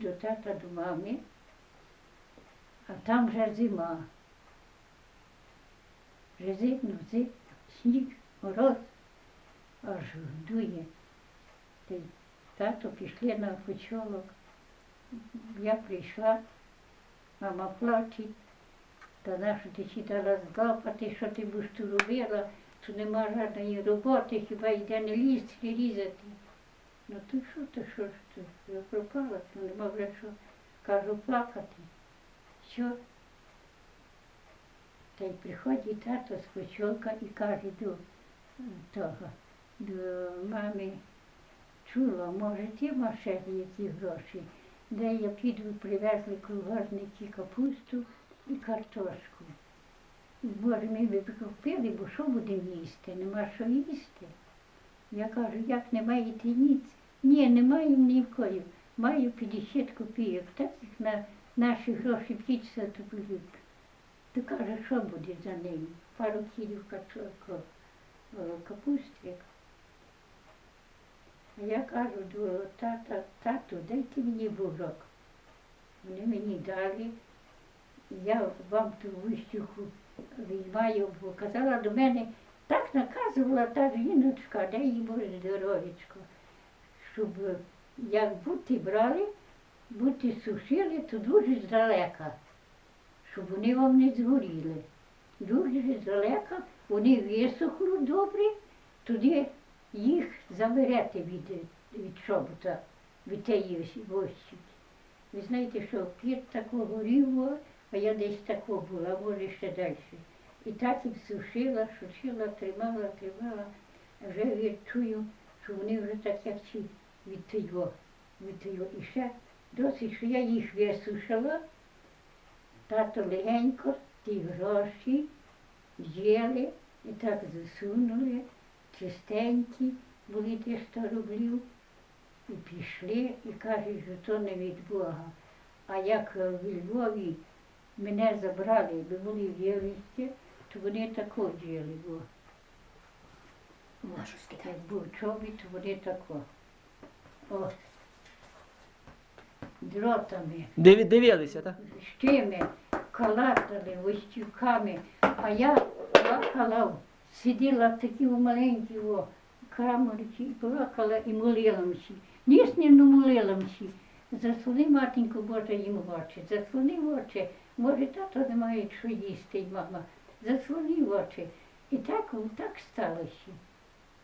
до тата до мами, а там вже зима. Вже зимно, зим, сніг, мороз, аж дує. Тато пішли на почолок. Я прийшла, мама плаче, та нащо ти сідала згапати, що ти будеш тут робила, тут нема жодної роботи, хіба йде не лізти, не різати. Ну то що то, що ж ти? Я пропала, то нема вже що, кажу, плакати. Що? Та й приходить тато з почолка і каже до того, до мами, чула, може, ти ще які гроші? Де я піду, привезли кругожники капусту і картошку. І, Може, ми б купили, бо що будемо їсти? Нема що їсти. Я кажу, як не маєте ніц? Ні, не маю ні в кої. Маю 50 копійок, так як на наші гроші п'ється, то. То каже, що буде за ними? Пару кілів качок, капусти. А я кажу тата, тату, дайте мені бурок. Вони мені дали. Я вам ту вищуху візьмаю, бо казала до мене, так наказувала та жіночка, дай їй Боже здоров'ячко, щоб як бути брали, бути сушили, то дуже здалека, щоб вони вам не згоріли. Дуже здалека, вони висохнуть добре, тоді їх заберете від, від чобота, від тієї вощі. Ви знаєте, що п'ять такого рівного, а я десь тако була, може ще далі. І так їх сушила, сушила, тримала, тримала. Вже я чую, що вони вже так як ці від того, від того. І ще досить, що я їх висушила, тато легенько ті гроші взяли і так засунули, чистенькі, були ті 100 рублів. І пішли і кажуть, що то не від Бога. А як в Львові мене забрали, бо були в Єврісті, то вони тако діяли, бо як був чобіт, то вони тако. О, дротами, Диві- Дивилися, так? щими, калатали, вистюками, а я плакала, сиділа в такій маленькій о, каморці, і плакала і молилася. Ніснівно молилася. Заслони, матінко Божа, їм очі, заслони очі. Може, тато не має що їсти, й мама. Заслони очі. І так, так сталося.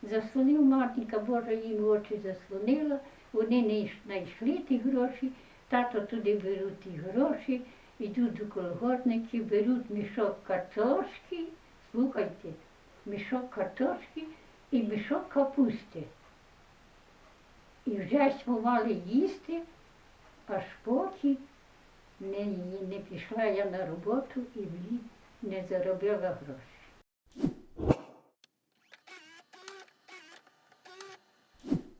Заслонив матінка Божа їм очі заслонила, вони не знайшли ті гроші, тато туди беруть ті гроші, йдуть до колготників, беруть мішок картошки, слухайте, мішок картошки і мішок капусти. І вже мали їсти, аж поки не, не пішла я на роботу і літ не заробила гроші.